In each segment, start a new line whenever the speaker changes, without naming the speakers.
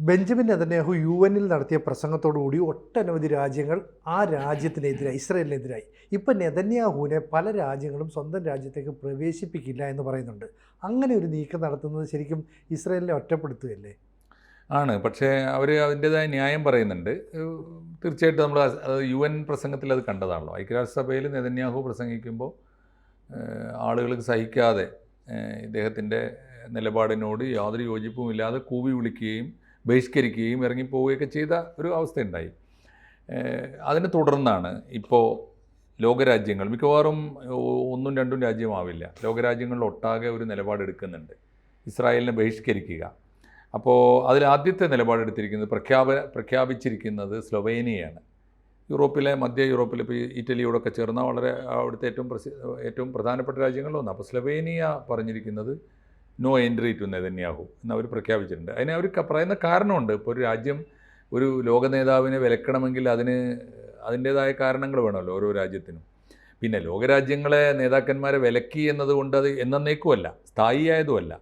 Benjamin Netanyahu U എനിൽ നടത്തിയ പ്രസംഗത്തോടുകൂടി ഒട്ടനവധി രാജ്യങ്ങൾ ആ രാജ്യത്തിനെതിരായി ഇസ്രയേലിനെതിരായി. ഇപ്പം നെതന്യാഹുവിനെ പല രാജ്യങ്ങളും സ്വന്തം രാജ്യത്തേക്ക് പ്രവേശിപ്പിക്കില്ല എന്ന് പറയുന്നുണ്ട്. അങ്ങനെ ഒരു നീക്കം നടത്തുന്നത് ശരിക്കും ഇസ്രയേലിനെ ഒറ്റപ്പെടുത്തുകയല്ലേ?
ആണ്. പക്ഷേ അവർ അതിന്റെതായ ന്യായം പറയുന്നുണ്ട്. തീർച്ചയായിട്ടും നമ്മൾ യു എൻ പ്രസംഗത്തിൽ അത് കണ്ടതാണല്ലോ. ഐക്യരാഷ്ട്രസഭയിൽ നെതന്യാഹു പ്രസംഗിക്കുമ്പോൾ ആളുകൾക്ക് സഹിക്കാതെ ഇദ്ദേഹത്തിന്റെ നിലപാടിനോട് യാതൊരു യോജിപ്പും ഇല്ലാതെ കൂവി വിളിക്കുകയും ബഹിഷ്കരിക്കുകയും ഇറങ്ങിപ്പോവുകയൊക്കെ ചെയ്ത ഒരു അവസ്ഥയുണ്ടായി. അതിനെ തുടർന്നാണ് ഇപ്പോൾ ലോകരാജ്യങ്ങൾ മിക്കവാറും ഒന്നും രണ്ടും രാജ്യമാവില്ല. ലോകരാജ്യങ്ങളിൽ ഒട്ടാകെ ഒരു നിലപാടെടുക്കുന്നുണ്ട് ഇസ്രായേലിനെ ബഹിഷ്കരിക്കുക. അപ്പോൾ അതിൽ ആദ്യത്തെ നിലപാടെടുത്തിരിക്കുന്നത് പ്രഖ്യാപ പ്രഖ്യാപിച്ചിരിക്കുന്നത് സ്ലൊവേനിയയാണ്. യൂറോപ്പിലെ മധ്യ യൂറോപ്പിൽ ഇപ്പോൾ ഇറ്റലിയോടൊക്കെ ചേർന്ന വളരെ അവിടുത്തെ ഏറ്റവും പ്രസി ഏറ്റവും പ്രധാനപ്പെട്ട രാജ്യങ്ങളിലൊന്ന് അപ്പോൾ സ്ലൊവേനിയ പറഞ്ഞിരിക്കുന്നത് നോ എൻട്രി ടു നെതന്യാഹു എന്ന് അവർ പ്രഖ്യാപിച്ചിട്ടുണ്ട്. അതിന് അവർ പറയുന്ന കാരണമുണ്ട്. ഇപ്പോൾ ഒരു രാജ്യം ഒരു ലോക നേതാവിനെ വിലക്കണമെങ്കിൽ അതിന് അതിന്റേതായ കാരണങ്ങൾ വേണമല്ലോ ഓരോ രാജ്യത്തിനും. പിന്നെ ലോകരാജ്യങ്ങളെ നേതാക്കന്മാരെ വിലക്കി എന്നതുകൊണ്ട് അത് എന്നേക്കുമല്ല സ്ഥായിയായതുമല്ല.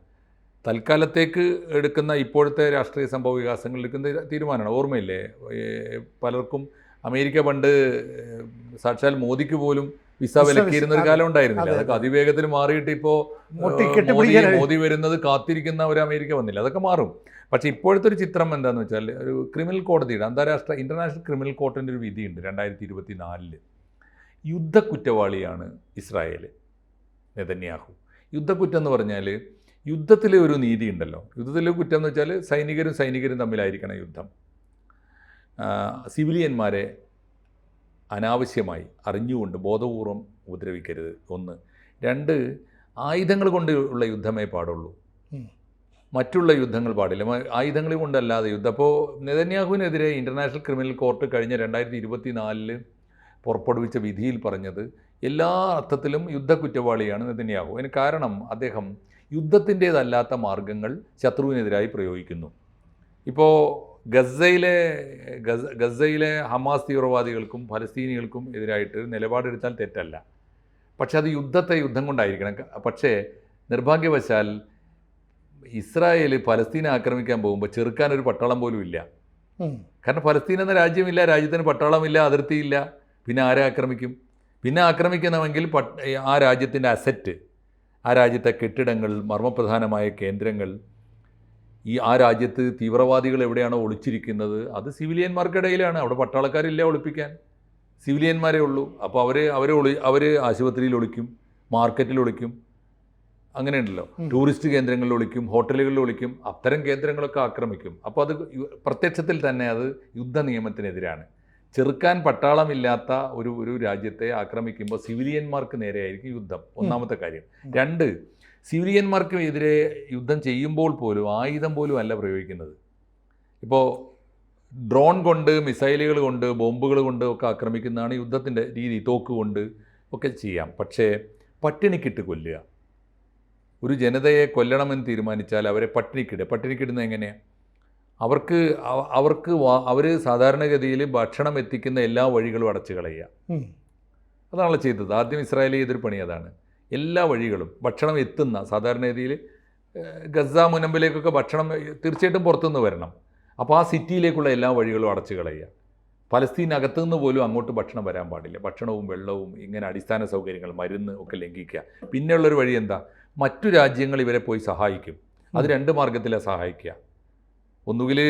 തൽക്കാലത്തേക്ക് എടുക്കുന്ന ഇപ്പോഴത്തെ രാഷ്ട്രീയ സംഭവ വികാസങ്ങൾ എടുക്കുന്ന തീരുമാനമാണ്. ഓർമ്മയില്ലേ? പലർക്കും അമേരിക്ക പണ്ട് സാക്ഷാൽ മോദിക്ക് പോലും വിസ വിലക്കിയിരുന്ന ഒരു കാലം ഉണ്ടായിരുന്നില്ല.
അതെ,
അതൊക്കെ
അതെ.
അതിവേഗത്തിൽ മാറിയിട്ട് ഇപ്പോൾ മോദി വരുന്നത് കാത്തിരിക്കുന്ന ഒരു അമേരിക്ക വന്നില്ല. അതൊക്കെ മാറും. പക്ഷേ ഇപ്പോഴത്തെ ഒരു ചിത്രം എന്താണെന്ന് വെച്ചാൽ ഒരു ക്രിമിനൽ കോടതിയുടെ അന്താരാഷ്ട്ര ഇന്റർനാഷണൽ ക്രിമിനൽ കോർട്ടിന്റെ ഒരു വിധിയുണ്ട് രണ്ടായിരത്തി ഇരുപത്തി നാലിൽ യുദ്ധ കുറ്റവാളിയാണ് ഇസ്രായേൽ നെതന്യാഹു. യുദ്ധക്കുറ്റം എന്ന് പറഞ്ഞാൽ യുദ്ധത്തിലെ ഒരു നീതി ഉണ്ടല്ലോ. യുദ്ധത്തിലെ കുറ്റം എന്ന് വെച്ചാൽ സൈനികരും സൈനികരും തമ്മിലായിരിക്കണം യുദ്ധം. സിവിലിയന്മാരെ അനാവശ്യമായി അറിഞ്ഞുകൊണ്ട് ബോധപൂർവം ഉപദ്രവിക്കരുത്. ഒന്ന്. രണ്ട് ആയുധങ്ങൾ കൊണ്ടുള്ള യുദ്ധമേ പാടുള്ളൂ. മറ്റുള്ള യുദ്ധങ്ങൾ പാടില്ല. ആയുധങ്ങൾ കൊണ്ടല്ലാതെ യുദ്ധം. അപ്പോൾ നെതന്യാഹുവിനെതിരെ ഇന്റർനാഷണൽ ക്രിമിനൽ കോർട്ട് കഴിഞ്ഞ രണ്ടായിരത്തി ഇരുപത്തി നാലിൽ പുറപ്പെടുവിച്ച വിധിയിൽ പറഞ്ഞത് എല്ലാ അർത്ഥത്തിലും യുദ്ധ കുറ്റവാളിയാണ് നെതന്യാഹു. അതിന് കാരണം അദ്ദേഹം യുദ്ധത്തിന്റേതല്ലാത്ത മാർഗങ്ങൾ ശത്രുവിനെതിരായി പ്രയോഗിക്കുന്നു. ഇപ്പോൾ ഗസയിലെ ഗസ ഗസയിലെ ഹമാസ് തീവ്രവാദികൾക്കും ഫലസ്തീനികൾക്കും എതിരായിട്ട് നിലപാടെടുത്താൽ തെറ്റല്ല. പക്ഷെ അത് യുദ്ധത്തെ യുദ്ധം കൊണ്ടായിരിക്കണം. പക്ഷേ നിർഭാഗ്യവശാൽ ഇസ്രായേൽ ഫലസ്തീനെ ആക്രമിക്കാൻ പോകുമ്പോൾ ചെറുക്കാൻ ഒരു പട്ടാളം പോലും ഇല്ല. കാരണം ഫലസ്തീൻ എന്ന രാജ്യമില്ല രാജ്യത്തിന് പട്ടാളമില്ല അതിർത്തിയില്ല. പിന്നെ ആരെ ആക്രമിക്കും? പിന്നെ ആക്രമിക്കണമെങ്കിൽ പട്ട് ആ രാജ്യത്തിന്റെ അസറ്റ് ആ രാജ്യത്തെ കെട്ടിടങ്ങൾ മർമ്മപ്രധാനമായ കേന്ദ്രങ്ങൾ ഈ ആ രാജ്യത്ത് തീവ്രവാദികൾ എവിടെയാണോ ഒളിച്ചിരിക്കുന്നത് അത് സിവിലിയന്മാർക്കിടയിലാണ്. അവിടെ പട്ടാളക്കാരില്ല ഒളിപ്പിക്കാൻ? സിവിലിയന്മാരേ ഉള്ളൂ. അപ്പോൾ അവർ അവരെ ഒളി അവർ ആശുപത്രിയിൽ ഒളിക്കും മാർക്കറ്റിൽ ഒളിക്കും. അങ്ങനെയുണ്ടല്ലോ. ടൂറിസ്റ്റ് കേന്ദ്രങ്ങളിൽ ഒളിക്കും ഹോട്ടലുകളിൽ ഒളിക്കും അത്തരം കേന്ദ്രങ്ങളൊക്കെ ആക്രമിക്കും. അപ്പോൾ അത് പ്രത്യക്ഷത്തിൽ തന്നെ അത് യുദ്ധ നിയമത്തിനെതിരാണ്. ചെറുക്കാൻ പട്ടാളമില്ലാത്ത ഒരു ഒരു രാജ്യത്തെ ആക്രമിക്കുമ്പോൾ സിവിലിയന്മാർക്ക് നേരെയായിരിക്കും യുദ്ധം. ഒന്നാമത്തെ കാര്യം. രണ്ട് സിവിലിയന്മാർക്ക് എതിരെ യുദ്ധം ചെയ്യുമ്പോൾ പോലും ആയുധം പോലും അല്ല പ്രയോഗിക്കുന്നത്. ഇപ്പോൾ ഡ്രോൺ കൊണ്ട് മിസൈലുകൾ കൊണ്ട് ബോംബുകൾ കൊണ്ട് ഒക്കെ ആക്രമിക്കുന്നതാണ് യുദ്ധത്തിന്റെ രീതി. തോക്ക് കൊണ്ട് ഒക്കെ ചെയ്യാം. പക്ഷേ പട്ടിണിക്കിട്ട് കൊല്ലുക. ഒരു ജനതയെ കൊല്ലണമെന്ന് തീരുമാനിച്ചാൽ അവരെ പട്ടിണിക്കിടുക. പട്ടിണിക്കിടുന്നത് എങ്ങനെയാണ് അവർക്ക് അവ- അവർക്ക് അവർ സാധാരണഗതിയിൽ ഭക്ഷണം എത്തിക്കുന്ന എല്ലാ വഴികളും അടച്ചു കളയുക. അതാണല്ലോ ചെയ്തത്. ആദ്യം ഇസ്രായേൽ ചെയ്തൊരു പണി അതാണ്. എല്ലാ വഴികളും ഭക്ഷണം എത്തുന്ന സാധാരണ രീതിയിൽ ഗസ മുനമ്പിലേക്കൊക്കെ ഭക്ഷണം തീർച്ചയായിട്ടും പുറത്തുനിന്ന് വരണം. അപ്പോൾ ആ സിറ്റിയിലേക്കുള്ള എല്ലാ വഴികളും അടച്ചു കളയുക. പലസ്തീനകത്തു നിന്ന് പോലും അങ്ങോട്ട് ഭക്ഷണം വരാൻ പാടില്ല. ഭക്ഷണവും വെള്ളവും ഇങ്ങനെ അടിസ്ഥാന സൗകര്യങ്ങൾ മരുന്ന് ഒക്കെ ലംഘിക്കുക. പിന്നെയുള്ളൊരു വഴി എന്താ? മറ്റു രാജ്യങ്ങൾ ഇവരെ പോയി സഹായിക്കും. അത് രണ്ട് മാർഗത്തിലാണ് സഹായിക്കുക. ഒന്നുകിൽ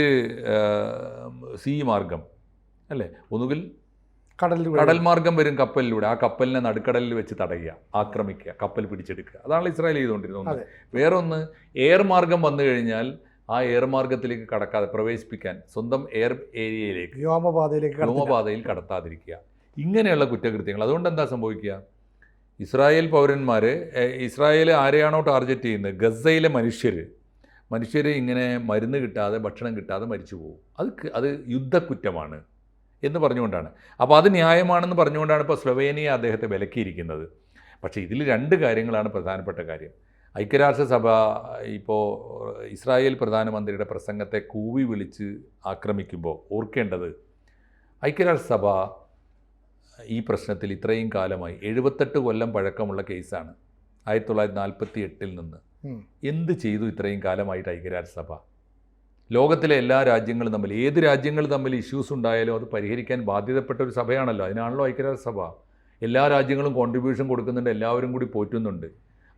സി മാർഗം അല്ലേ? ഒന്നുകിൽ കടൽ മാർഗം വരും കപ്പലിലൂടെ. ആ കപ്പലിനെ നടുക്കടലിൽ വെച്ച് തടയുക ആക്രമിക്കുക കപ്പൽ പിടിച്ചെടുക്കുക. അതാണ് ഇസ്രായേൽ ചെയ്തുകൊണ്ടിരുന്നത്. വേറൊന്ന് എയർ മാർഗം വന്നു കഴിഞ്ഞാൽ ആ എയർ മാർഗത്തിലേക്ക് കടക്കാതെ പ്രവേശിപ്പിക്കാൻ സ്വന്തം എയർ ഏരിയയിലേക്ക്
വ്യോമപാതയിലേക്ക്.
വ്യോമപാതയിൽ കടത്താതിരിക്കുക. ഇങ്ങനെയുള്ള കുറ്റകൃത്യങ്ങൾ. അതുകൊണ്ട് എന്താ സംഭവിക്കുക? ഇസ്രായേൽ പൗരന്മാർ ഇസ്രായേൽ ആരെയാണോ ടാർഗറ്റ് ചെയ്യുന്നത്? ഗസയിലെ മനുഷ്യർ മനുഷ്യർ ഇങ്ങനെ മരുന്ന് കിട്ടാതെ ഭക്ഷണം കിട്ടാതെ മരിച്ചു പോകും അത് അത് യുദ്ധക്കുറ്റമാണ്. എന്ന് പറഞ്ഞുകൊണ്ടാണ്. അപ്പോൾ അത് ന്യായമാണെന്ന് പറഞ്ഞുകൊണ്ടാണ് ഇപ്പോൾ സ്ലൊവേനിയ അദ്ദേഹത്തെ വിലക്കിയിരിക്കുന്നത്. പക്ഷേ ഇതിൽ രണ്ട് കാര്യങ്ങളാണ് പ്രധാനപ്പെട്ട കാര്യം. ഐക്യരാഷ്ട്രസഭ ഇപ്പോൾ ഇസ്രായേൽ പ്രധാനമന്ത്രിയുടെ പ്രസംഗത്തെ കൂവി വിളിച്ച് ആക്രമിക്കുമ്പോൾ ഓർക്കേണ്ടത് ഐക്യരാഷ്ട്രസഭ ഈ പ്രശ്നത്തിൽ ഇത്രയും കാലമായി എഴുപത്തെട്ട് കൊല്ലം പഴക്കമുള്ള കേസാണ്. ആയിരത്തി തൊള്ളായിരത്തി നാൽപ്പത്തി എട്ടിൽ നിന്ന്. എന്ത് ചെയ്തു ഇത്രയും കാലമായിട്ട് ഐക്യരാഷ്ട്രസഭ? ലോകത്തിലെ എല്ലാ രാജ്യങ്ങളും തമ്മിൽ ഏത് രാജ്യങ്ങൾ തമ്മിൽ ഇഷ്യൂസ് ഉണ്ടായാലും അത് പരിഹരിക്കാൻ ബാധ്യതപ്പെട്ട ഒരു സഭയാണല്ലോ. അതിനാണല്ലോ ഐക്യരാഷ്ട്രസഭ. എല്ലാ രാജ്യങ്ങളും കോൺട്രിബ്യൂഷൻ കൊടുക്കുന്നുണ്ട് എല്ലാവരും കൂടി പോറ്റുന്നുണ്ട്.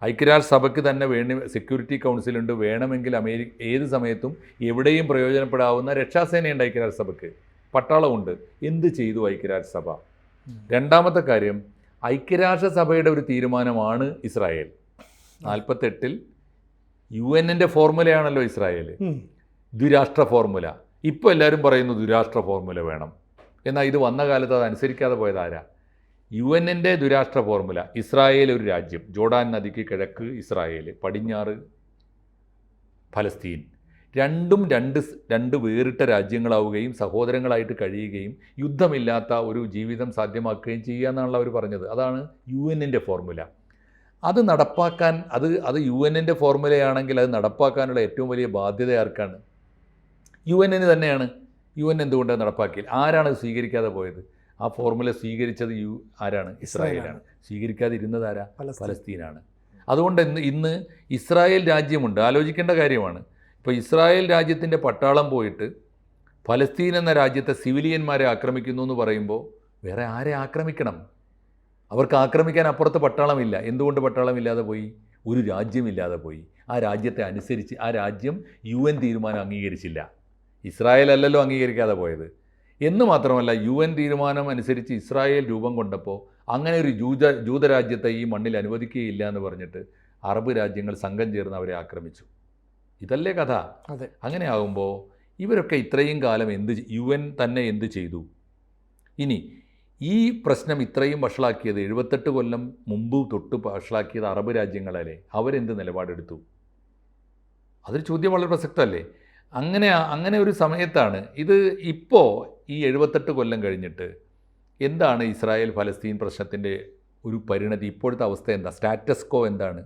ഐക്യരാഷ്ട്രസഭയ്ക്ക് തന്നെ വേണ്ടി സെക്യൂരിറ്റി കൗൺസിലുണ്ട് വേണമെങ്കിൽ അമേരിക്ക ഏത് സമയത്തും എവിടെയും പ്രയോജനപ്പെടാവുന്ന രക്ഷാസേനയുണ്ട് ഐക്യരാഷ്ട്രസഭയ്ക്ക്. പട്ടാളമുണ്ട്. എന്ത് ചെയ്തു ഐക്യരാഷ്ട്രസഭ? രണ്ടാമത്തെ കാര്യം ഐക്യരാഷ്ട്രസഭയുടെ ഒരു തീരുമാനമാണ് ഇസ്രായേൽ. നാൽപ്പത്തെട്ടിൽ യു എന്നിന്റെ ഫോർമുലയാണല്ലോ ഇസ്രായേൽ
ഉം.
ദ്വിരാഷ്ട്ര ഫോർമുല. ഇപ്പോൾ എല്ലാവരും പറയുന്നു ദ്വിരാഷ്ട്ര ഫോർമുല വേണം. എന്നാൽ ഇത് വന്ന കാലത്ത് അത് അനുസരിക്കാതെ പോയത് ആരാ? യു എന്നിന്റെ ദ്വിരാഷ്ട്ര ഫോർമുല. ഇസ്രായേൽ ഒരു രാജ്യം. ജോർഡാൻ നദിക്ക് കിഴക്ക് ഇസ്രായേൽ. പടിഞ്ഞാറ് ഫലസ്തീൻ. രണ്ടും രണ്ട് രണ്ട് വേറിട്ട രാജ്യങ്ങളാവുകയും സഹോദരങ്ങളായിട്ട് കഴിയുകയും യുദ്ധമില്ലാത്ത ഒരു ജീവിതം സാധ്യമാക്കുകയും ചെയ്യുക എന്നാണല്ലോ അവർ പറഞ്ഞത്. അതാണ് യു എന്നിന്റെ ഫോർമുല. അത് നടപ്പാക്കാൻ അത് അത് യു എന്നിന്റെ ഫോർമുലയാണെങ്കിൽ അത് നടപ്പാക്കാനുള്ള ഏറ്റവും വലിയ ബാധ്യത ആർക്കാണ്? യു എൻ എന്ന് തന്നെയാണ് യു എൻ എന്തുകൊണ്ടാണ് നടപ്പാക്കിയത്? ആരാണ് സ്വീകരിക്കാതെ പോയത്? ആ ഫോർമുല സ്വീകരിച്ചത് യു ആരാണ്? ഇസ്രായേലാണ്. സ്വീകരിക്കാതെ ഇരുന്നത് ആരാ. പലസ്തീനാണ് അതുകൊണ്ട് ഇന്ന് ഇന്ന് ഇസ്രായേൽ രാജ്യമുണ്ട്. ആലോചിക്കേണ്ട കാര്യമാണ്. ഇപ്പോൾ ഇസ്രായേൽ രാജ്യത്തിന്റെ പട്ടാളം പോയിട്ട് ഫലസ്തീൻ എന്ന രാജ്യത്തെ സിവിലിയന്മാരെ ആക്രമിക്കുന്നു എന്ന് പറയുമ്പോൾ വേറെ ആരെ ആക്രമിക്കണം? അവർക്ക് ആക്രമിക്കാൻ അപ്പുറത്ത് പട്ടാളമില്ല. എന്തുകൊണ്ട് പട്ടാളമില്ലാതെ പോയി? ഒരു രാജ്യമില്ലാതെ പോയി. ആ രാജ്യത്തെ അനുസരിച്ച് ആ രാജ്യം യു എൻ തീരുമാനം അംഗീകരിച്ചില്ല. ഇസ്രായേൽ അല്ലല്ലോ അംഗീകരിക്കാതെ പോയത്. എന്ന് മാത്രമല്ല യു എൻ തീരുമാനം അനുസരിച്ച് ഇസ്രായേൽ രൂപം കൊണ്ടപ്പോൾ അങ്ങനെ ഒരു ജൂത ജൂതരാജ്യത്തെ ഈ മണ്ണിൽ അനുവദിക്കുകയില്ല എന്ന് പറഞ്ഞിട്ട് അറബ് രാജ്യങ്ങൾ സംഘം ചേർന്ന് അവരെ ആക്രമിച്ചു. ഇതല്ലേ കഥ?
അതെ.
അങ്ങനെ ആകുമ്പോൾ ഇവരൊക്കെ ഇത്രയും കാലം എന്ത് യു എൻ തന്നെ എന്ത് ചെയ്തു? ഇനി ഈ പ്രശ്നം ഇത്രയും വഷളാക്കിയത് എഴുപത്തെട്ട് കൊല്ലം മുമ്പ് തൊട്ട് വഷളാക്കിയത് അറബ് രാജ്യങ്ങളല്ലേ? അവരെന്ത് നിലപാടെടുത്തു? അതൊരു ചോദ്യം വളരെ പ്രസക്തമല്ലേ? അങ്ങനെ അങ്ങനെ ഒരു സമയത്താണ്. ഇത് ഇപ്പോൾ ഈ എഴുപത്തെട്ട് കൊല്ലം കഴിഞ്ഞിട്ട് എന്താണ് ഇസ്രായേൽ ഫലസ്തീൻ പ്രശ്നത്തിന്റെ ഒരു പരിണതി? ഇപ്പോഴത്തെ അവസ്ഥ എന്താ? സ്റ്റാറ്റസ് കോ എന്താണ്?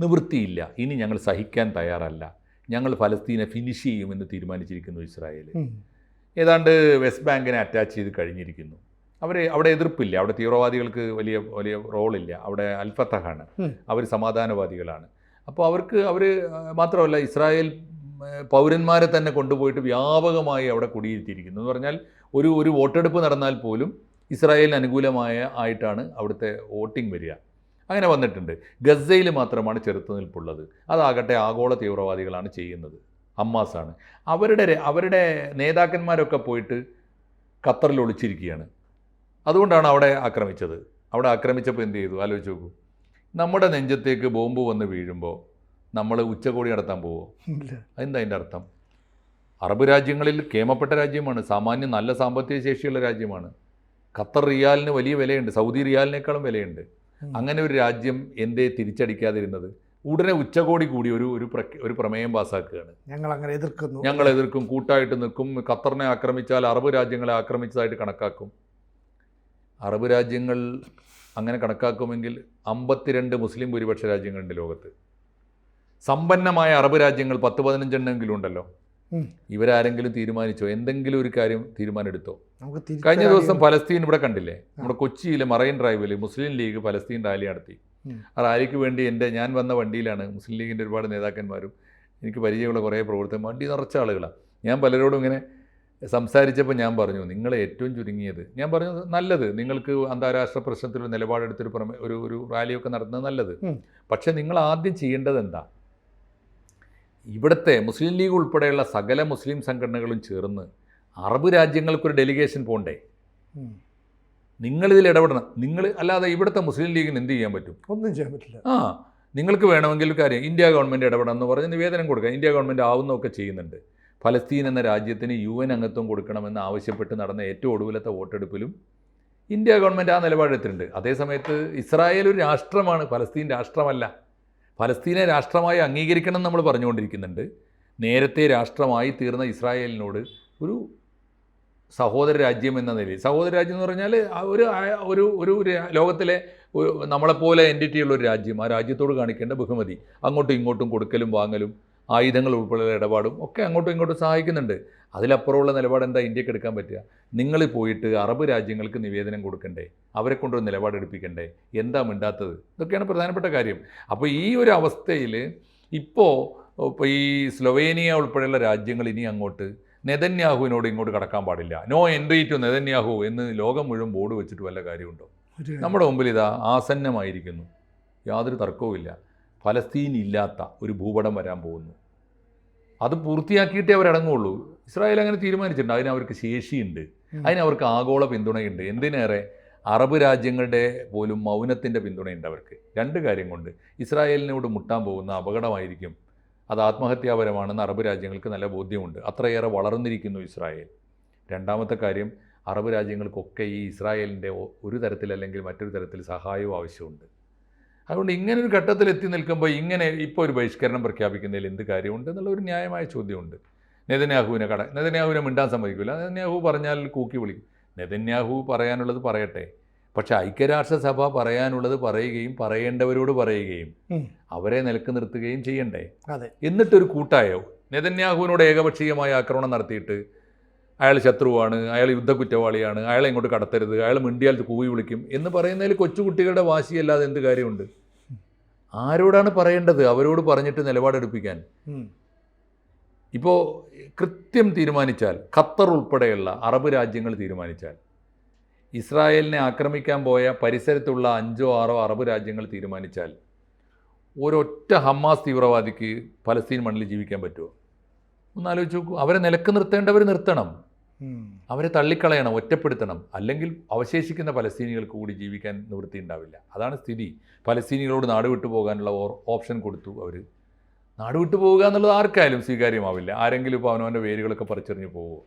നിവൃത്തിയില്ല. ഇനി ഞങ്ങൾ സഹിക്കാൻ തയ്യാറല്ല. ഞങ്ങൾ ഫലസ്തീനെ ഫിനിഷ് ചെയ്യുമെന്ന് തീരുമാനിച്ചിരിക്കുന്നു ഇസ്രായേൽ. ഏതാണ്ട് വെസ്റ്റ് ബാങ്കിനെ അറ്റാച്ച് ചെയ്ത് കഴിഞ്ഞിരിക്കുന്നു. അവർ അവിടെ എതിർപ്പില്ല. അവിടെ തീവ്രവാദികൾക്ക് വലിയ വലിയ റോളില്ല അവിടെ അൽഫത്തഹാണ്. അവർ സമാധാനവാദികളാണ്. അപ്പോൾ അവർക്ക് അവർ മാത്രമല്ല ഇസ്രായേൽ പൗരന്മാരെ തന്നെ കൊണ്ടുപോയിട്ട് വ്യാപകമായി അവിടെ കുടിയിരുത്തിയിരിക്കുന്നു. എന്ന് പറഞ്ഞാൽ ഒരു ഒരു വോട്ടെടുപ്പ് നടന്നാൽ പോലും ഇസ്രായേലിന് അനുകൂലമായ ആയിട്ടാണ് അവിടുത്തെ വോട്ടിംഗ് വരിക. അങ്ങനെ വന്നിട്ടുണ്ട്. ഗസയിൽ മാത്രമാണ് ചെറുത്തുനിൽപ്പുള്ളത്. അതാകട്ടെ ആഗോള തീവ്രവാദികളാണ് ചെയ്യുന്നത്. അമ്മാസാണ് അവരുടെ അവരുടെ നേതാക്കന്മാരൊക്കെ പോയിട്ട് ഖത്തറിൽ ഒളിച്ചിരിക്കുകയാണ്. അതുകൊണ്ടാണ് അവിടെ ആക്രമിച്ചത്. അവിടെ ആക്രമിച്ചപ്പോൾ എന്ത് ചെയ്തു? ആലോചിച്ച് നോക്കൂ. നമ്മുടെ നെഞ്ചത്തേക്ക് ബോംബ് വന്ന് വീഴുമ്പോൾ നമ്മൾ ഉച്ചകോടി നടത്താൻ പോവോ. അതെന്താ അതിന്റെ അർത്ഥം? അറബ് രാജ്യങ്ങളിൽ കേമപ്പെട്ട രാജ്യമാണ് സാമാന്യം നല്ല സാമ്പത്തിക ശേഷിയുള്ള രാജ്യമാണ്. ഖത്തർ റിയാലിന് വലിയ വിലയുണ്ട് സൗദി റിയാലിനേക്കാളും വിലയുണ്ട്. അങ്ങനെ ഒരു രാജ്യം എന്തേ തിരിച്ചടിക്കാതിരുന്നത്? ഉടനെ ഉച്ചകോടി കൂടി ഒരു ഒരു ഒരു പ്രമേയം പാസ്സാക്കുകയാണ്
ഞങ്ങൾ അങ്ങനെ എതിർക്കുന്നു.
ഞങ്ങൾ എതിർക്കും കൂട്ടായിട്ട് നിൽക്കും ഖത്തറിനെ ആക്രമിച്ചാൽ അറബ് രാജ്യങ്ങളെ ആക്രമിച്ചതായിട്ട് കണക്കാക്കും. അറബ് രാജ്യങ്ങൾ അങ്ങനെ കണക്കാക്കുമെങ്കിൽ അമ്പത്തിരണ്ട് മുസ്ലിം ഭൂരിപക്ഷ രാജ്യങ്ങളുണ്ട് ലോകത്ത്. സമ്പന്നമായ അറബ് രാജ്യങ്ങൾ പത്ത് പതിനഞ്ചെണ്ണമെങ്കിലും ഉണ്ടല്ലോ. ഇവരാരെങ്കിലും തീരുമാനിച്ചോ? എന്തെങ്കിലും ഒരു കാര്യം തീരുമാനമെടുത്തോ? കഴിഞ്ഞ ദിവസം
പലസ്തീൻ
ഫലസ്തീൻ ഇവിടെ കണ്ടില്ലേ? നമ്മുടെ കൊച്ചിയിലെ മറൈൻ ഡ്രൈവിൽ മുസ്ലിം ലീഗ് ഫലസ്തീൻ റാലി നടത്തി. ആ റാലിക്ക് വേണ്ടി എന്റെ ഞാൻ വന്ന വണ്ടിയിലാണ് മുസ്ലിം ലീഗിന്റെ ഒരുപാട് നേതാക്കന്മാരും എനിക്ക് പരിചയമുള്ള കുറേ പ്രവർത്തകർ വണ്ടി നിറച്ച ആളുകളാണ് ഞാൻ പലരോടും ഇങ്ങനെ സംസാരിച്ചപ്പോൾ ഞാൻ പറഞ്ഞു നിങ്ങളെ ഏറ്റവും ചുരുങ്ങിയത് ഞാൻ പറഞ്ഞു നല്ലത്. നിങ്ങൾക്ക് അന്താരാഷ്ട്ര പ്രശ്നത്തിൽ നിലപാടെടുത്തൊരു ഒരു ഒരു റാലിയൊക്കെ നടത്തുന്നത് നല്ലത്. പക്ഷേ നിങ്ങൾ ആദ്യം ചെയ്യേണ്ടത് എന്താ ഇവിടുത്തെ മുസ്ലിം ലീഗ് ഉൾപ്പെടെയുള്ള സകല മുസ്ലിം സംഘടനകളും ചേർന്ന് അറബ് രാജ്യങ്ങൾക്കൊരു ഡെലിഗേഷൻ പോണ്ടേ. നിങ്ങളിതിൽ ഇടപെടണം. നിങ്ങൾ അല്ലാതെ ഇവിടുത്തെ മുസ്ലിം ലീഗിന് എന്ത് ചെയ്യാൻ പറ്റും?
ഒന്നും ചെയ്യാൻ പറ്റില്ല.
ആ നിങ്ങൾക്ക് വേണമെങ്കിൽ ഒരു കാര്യം ഇന്ത്യ ഗവൺമെന്റ് ഇടപെടണം എന്ന് പറഞ്ഞ് നിവേദനം കൊടുക്കുക. ഇന്ത്യ ഗവൺമെന്റ് ആവുന്നതൊക്കെ ചെയ്യുന്നുണ്ട്. ഫലസ്തീൻ എന്ന രാജ്യത്തിന് യു എൻ അംഗത്വം കൊടുക്കണമെന്ന് ആവശ്യപ്പെട്ട് നടന്ന ഏറ്റവും ഒടുവിലത്തെ വോട്ടെടുപ്പിലും ഇന്ത്യ ഗവൺമെന്റ് ആ നിലപാടെടുത്തിട്ടുണ്ട്. അതേസമയത്ത് ഇസ്രായേൽ ഒരു രാഷ്ട്രമാണ് ഫലസ്തീൻ രാഷ്ട്രമല്ല. ഫലസ്തീനെ രാഷ്ട്രമായി അംഗീകരിക്കണം നമ്മൾ പറഞ്ഞുകൊണ്ടിരിക്കുന്നുണ്ട്. നേരത്തെ രാഷ്ട്രമായി തീർന്ന ഇസ്രായേലിനോട് ഒരു സഹോദര രാജ്യം എന്ന നിലയിൽ സഹോദര രാജ്യം എന്ന് പറഞ്ഞാൽ ഒരു ഒരു ഒരു ലോകത്തിലെ നമ്മളെപ്പോലെ എന്റിറ്റിയുള്ള ഒരു രാജ്യം ആ രാജ്യത്തോട് കാണിക്കേണ്ട ബഹുമതി അങ്ങോട്ടും ഇങ്ങോട്ടും കൊടുക്കലും വാങ്ങലും ആയുധങ്ങൾ ഉൾപ്പെടെയുള്ള ഇടപാടും ഒക്കെ അങ്ങോട്ടും ഇങ്ങോട്ടും സഹായിക്കുന്നുണ്ട്. അതിലപ്പുറമുള്ള നിലപാട് എന്താ ഇന്ത്യയ്ക്ക് എടുക്കാൻ പറ്റുക? നിങ്ങൾ പോയിട്ട് അറബ് രാജ്യങ്ങൾക്ക് നിവേദനം കൊടുക്കണ്ടേ? അവരെ കൊണ്ടൊരു നിലപാടെടുപ്പിക്കണ്ടേ എന്താ മിണ്ടാത്തത്? ഇതൊക്കെയാണ് പ്രധാനപ്പെട്ട കാര്യം. അപ്പോൾ ഈ ഒരു അവസ്ഥയിൽ ഇപ്പോൾ ഇപ്പോൾ ഈ സ്ലൊവേനിയ ഉൾപ്പെടെയുള്ള രാജ്യങ്ങൾ ഇനി അങ്ങോട്ട് നെതന്യാഹുവിനോട് ഇങ്ങോട്ട് കടക്കാൻ പാടില്ല. നോ എൻട്രി ടു നെതന്യാഹു എന്ന് ലോകം മുഴുവൻ ബോർഡ് വെച്ചിട്ട് വല്ല കാര്യമുണ്ടോ? നമ്മുടെ മുമ്പിൽ ഇതാ ആസന്നമായിരിക്കുന്നു. യാതൊരു തർക്കവുമില്ല. ഫലസ്തീൻ ഇല്ലാത്ത ഒരു ഭൂപടം വരാൻ പോകുന്നു. അത് പൂർത്തിയാക്കിയിട്ടേ അവരടങ്ങുള്ളൂ. ഇസ്രായേൽ അങ്ങനെ തീരുമാനിച്ചിട്ടുണ്ട്. അതിന് അവർക്ക് ശേഷിയുണ്ട്.
അതിനവർക്ക്
അതിന് അവർക്ക് ആഗോള പിന്തുണയുണ്ട്. എന്തിനേറെ? അറബ് രാജ്യങ്ങളുടെ പോലും മൗനത്തിന്റെ പിന്തുണയുണ്ട് അവർക്ക്. രണ്ട് കാര്യം കൊണ്ട്. ഇസ്രായേലിനോട് മുട്ടാൻ പോകുന്ന അപകടമായിരിക്കും. അത് ആത്മഹത്യാപരമാണെന്ന് അറബ് രാജ്യങ്ങൾക്ക് നല്ല ബോധ്യമുണ്ട്. അത്രയേറെ വളർന്നിരിക്കുന്നു ഇസ്രായേൽ. രണ്ടാമത്തെ കാര്യം അറബ് രാജ്യങ്ങൾക്കൊക്കെ ഈ ഇസ്രായേലിന്റെ ഒരു തരത്തിലല്ലെങ്കിൽ മറ്റൊരു തരത്തിൽ സഹായവും ആവശ്യമുണ്ട്. അതുകൊണ്ട് ഇങ്ങനെ ഒരു ഘട്ടത്തിൽ എത്തി നിൽക്കുമ്പോൾ ഇങ്ങനെ ഇപ്പോൾ ഒരു ബഹിഷ്കരണം പ്രഖ്യാപിക്കുന്നതിൽ എന്ത് കാര്യമുണ്ട് എന്നുള്ള ഒരു ന്യായമായ ചോദ്യമുണ്ട്. നെതന്യാഹുവിനെ കട നെതന്യാഹുവിനെ മിണ്ടാൻ സമ്മതിക്കില്ല നെതന്യാഹു പറഞ്ഞാൽ കൂക്കി വിളിക്കും. നെതന്യാഹു പറയാനുള്ളത് പറയട്ടെ. പക്ഷെ ഐക്യരാഷ്ട്രസഭ പറയാനുള്ളത് പറയുകയും പറയേണ്ടവരോട് പറയുകയും അവരെ നിലയ്ക്ക് നിർത്തുകയും ചെയ്യണ്ടേ?
അതെ.
എന്നിട്ടൊരു കൂട്ടായോ? നെതന്യാഹുവിനോട് ഏകപക്ഷീയമായ ആക്രമണം നടത്തിയിട്ട് അയാൾ ശത്രുവാണ് അയാൾ യുദ്ധക്കുറ്റവാളിയാണ് അയാളെ ഇങ്ങോട്ട് കടത്തരുത് അയാൾ മിണ്ടിയാൽ കൂവി വിളിക്കും എന്ന് പറയുന്നതിൽ കൊച്ചുകുട്ടികളുടെ വാശിയല്ലാതെ എന്ത് കാര്യമുണ്ട്? ആരോടാണ് പറയേണ്ടത്? അവരോട് പറഞ്ഞിട്ട് നിലപാടെടുപ്പിക്കാൻ. ഇപ്പോൾ കൃത്യം തീരുമാനിച്ചാൽ ഖത്തർ ഉൾപ്പെടെയുള്ള അറബ് രാജ്യങ്ങൾ തീരുമാനിച്ചാൽ ഇസ്രായേലിനെ ആക്രമിക്കാൻ പോയ പരിസരത്തുള്ള അഞ്ചോ ആറോ അറബ് രാജ്യങ്ങൾ തീരുമാനിച്ചാൽ ഒരൊറ്റ ഹമാസ് തീവ്രവാദിക്ക് ഫലസ്തീൻ മണ്ണിൽ ജീവിക്കാൻ പറ്റുമോ? ഒന്ന് ആലോചിച്ച് നോക്കൂ. അവരെ നിലയ്ക്ക് നിർത്തേണ്ടവർ നിർത്തണം. അവരെ തള്ളിക്കളയണം ഒറ്റപ്പെടുത്തണം. അല്ലെങ്കിൽ അവശേഷിക്കുന്ന പലസ്തീനികൾക്ക് കൂടി ജീവിക്കാൻ നിവൃത്തി ഉണ്ടാവില്ല. അതാണ് സ്ഥിതി. പലസ്തീനികളോട് നാട് വിട്ടു പോകാനുള്ള ഓർ- ഓപ്ഷൻ കൊടുത്തു അവർ നാട് വിട്ടു പോവുക എന്നുള്ളത് ആർക്കായാലും സ്വീകാര്യമാവില്ല. ആരെങ്കിലും ഇപ്പോൾ അവനവന്റെ വേരുകളൊക്കെ പറിച്ചെറിഞ്ഞ്
പോകുമോ.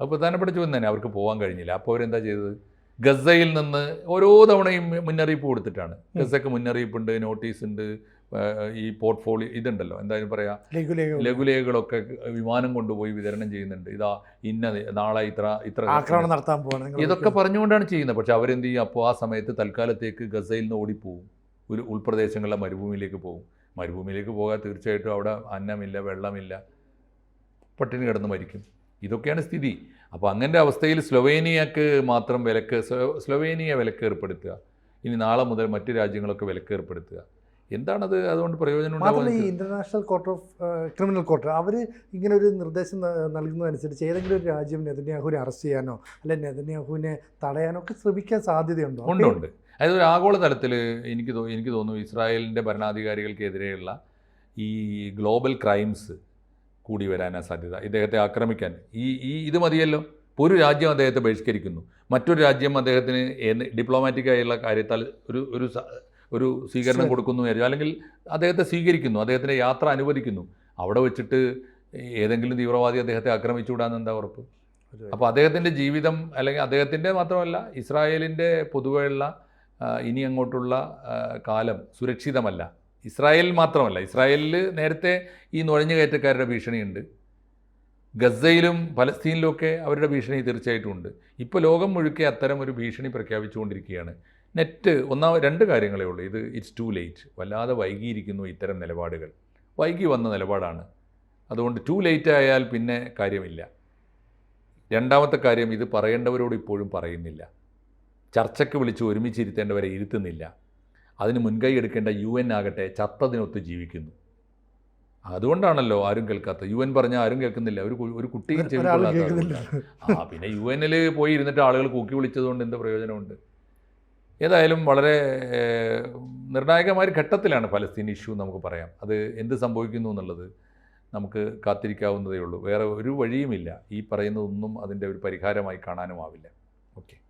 അത് പ്രധാനപ്പെട്ട ചോദ്യം തന്നെ. അവർക്ക് പോകാൻ കഴിഞ്ഞില്ല. അപ്പോൾ അവരെന്താ ചെയ്തത്? ഗസയിൽ നിന്ന് ഓരോ തവണയും മുന്നറിയിപ്പ് കൊടുത്തിട്ടാണ്. ഗസക്ക് മുന്നറിയിപ്പുണ്ട് നോട്ടീസ് ഉണ്ട് ഈ പോർട്ട്ഫോളിയോ ഇതുണ്ടല്ലോ എന്തായാലും പറയാ
ലഘുലേഖ
ലഘുലേഖകളൊക്കെ വിമാനം കൊണ്ടുപോയി വിതരണം ചെയ്യുന്നുണ്ട്. ഇതാ ഇന്ന നാളെ ഇത്ര ഇത്ര
ആക്രമണം നടത്താൻ പോകണം
ഇതൊക്കെ പറഞ്ഞുകൊണ്ടാണ് ചെയ്യുന്നത്. പക്ഷെ അവരെന്ത് ചെയ്യും? അപ്പോൾ ആ സമയത്ത് തൽക്കാലത്തേക്ക് ഗസയിൽ നിന്ന് ഓടിപ്പോവും. ഒരു ഉൾപ്രദേശങ്ങളിലെ മരുഭൂമിയിലേക്ക് പോകും മരുഭൂമിയിലേക്ക് പോകാൻ തീർച്ചയായിട്ടും അവിടെ അന്നമില്ല വെള്ളമില്ല. പട്ടിണി കിടന്ന് മരിക്കും. ഇതൊക്കെയാണ് സ്ഥിതി. അപ്പോൾ അങ്ങനെ അവസ്ഥയിൽ സ്ലൊവേനിയക്ക് മാത്രം വിലക്ക് സ്ലോ- സ്ലൊവേനിയ വിലക്ക് ഏർപ്പെടുത്തുക ഇനി നാളെ മുതൽ മറ്റു രാജ്യങ്ങളൊക്കെ വിലക്ക് ഏർപ്പെടുത്തുക എന്താണത് അതുകൊണ്ട് പ്രയോജനം
മാത്രമല്ല ഈ international court of criminal court അവർ ഇങ്ങനെ ഒരു നിർദ്ദേശം നൽകുന്നതനുസരിച്ച് ഏതെങ്കിലും ഒരു രാജ്യം നെതന്യാഹുവിനെ അറസ്റ്റ് ചെയ്യാനോ അല്ലെ നെതന്യാഹുവിനെ തടയാനോ ഒക്കെ ശ്രമിക്കാൻ സാധ്യതയുണ്ടോ?
ഉണ്ട് ഉണ്ട്. അതായത് ഒരു ആഗോള തലത്തിൽ എനിക്ക് തോ എനിക്ക് തോന്നുന്നു ഇസ്രായേലിന്റെ ഭരണാധികാരികൾക്കെതിരെയുള്ള ഈ ഗ്ലോബൽ ക്രൈംസ് കൂടി വരാനാണ് സാധ്യത. ഇദ്ദേഹത്തെ ആക്രമിക്കാൻ. ഈ ഈ ഇത് മതിയല്ലോ. ഒരു രാജ്യം അദ്ദേഹത്തെ ബഹിഷ്കരിക്കുന്നു. മറ്റൊരു രാജ്യം അദ്ദേഹത്തിന് ഡിപ്ലോമാറ്റിക്കായുള്ള കാര്യത്താൽ ഒരു ഒരു ഒരു സ്വീകരണം കൊടുക്കുന്നു. അല്ലെങ്കിൽ അദ്ദേഹത്തെ സ്വീകരിക്കുന്നു അദ്ദേഹത്തിന്റെ യാത്ര അനുവദിക്കുന്നു. അവിടെ വെച്ചിട്ട് ഏതെങ്കിലും തീവ്രവാദി അദ്ദേഹത്തെ ആക്രമിച്ചുകൂടാന്ന് എന്താ ഉറപ്പ്? അപ്പോൾ അദ്ദേഹത്തിന്റെ ജീവിതം അല്ലെങ്കിൽ അദ്ദേഹത്തിന്റെ മാത്രമല്ല ഇസ്രായേലിന്റെ പൊതുവെയുള്ള ഇനി അങ്ങോട്ടുള്ള കാലം സുരക്ഷിതമല്ല. ഇസ്രായേലിൽ മാത്രമല്ല ഇസ്രായേലിൽ നേരത്തെ ഈ നുഴഞ്ഞുകയറ്റക്കാരുടെ ഭീഷണിയുണ്ട്. ഗസയിലും പലസ്തീനിലുമൊക്കെ അവരുടെ ഭീഷണി തീർച്ചയായിട്ടും ഉണ്ട്. ഇപ്പോൾ ലോകം മുഴുക്കെ അത്തരം ഒരു ഭീഷണി പ്രഖ്യാപിച്ചുകൊണ്ടിരിക്കുകയാണ്. നെറ്റ് ഒന്നാമ രണ്ട് കാര്യങ്ങളേ ഉള്ളൂ. ഇത് ഇറ്റ്സ് ടു ലേറ്റ് വല്ലാതെ വൈകിയിരിക്കുന്നു ഇത്തരം നിലപാടുകൾ. വൈകി വന്ന നിലപാടാണ്. അതുകൊണ്ട് ടു ലേറ്റ് ആയാൽ പിന്നെ കാര്യമില്ല. രണ്ടാമത്തെ കാര്യം ഇത് പറയേണ്ടവരോട് ഇപ്പോഴും പറയുന്നില്ല. ചർച്ചയ്ക്ക് വിളിച്ച് ഒരുമിച്ചിരുത്തേണ്ടവരെ ഇരുത്തുന്നില്ല. അതിന് മുൻകൈ എടുക്കേണ്ട യു എൻ ആകട്ടെ ചത്തതിനൊത്ത് ജീവിക്കുന്നു. അതുകൊണ്ടാണല്ലോ ആരും കേൾക്കാത്ത യു എൻ പറഞ്ഞാൽ ആരും കേൾക്കുന്നില്ല. ഒരു ഒരു കുട്ടിയും
കേൾക്കുന്നില്ല.
ആ പിന്നെ യു എനിൽ പോയി ഇരുന്നിട്ട് ആളുകൾ കൂക്കി വിളിച്ചതുകൊണ്ട് എന്ത് പ്രയോജനമുണ്ട്? ഏതായാലും വളരെ നിർണായകമായ ഒരു ഘട്ടത്തിലാണ് ഫലസ്തീൻ ഇഷ്യൂ നമുക്ക് പറയാം. അത് എന്ത് സംഭവിക്കുന്നു എന്നുള്ളത് നമുക്ക് കാത്തിരിക്കാവുന്നതേ ഉള്ളൂ. വേറെ ഒരു വഴിയുമില്ല. ഈ പറയുന്നതൊന്നും അതിന്റെ ഒരു പരിഹാരമായി കാണാനുമാവില്ല. ഓക്കെ.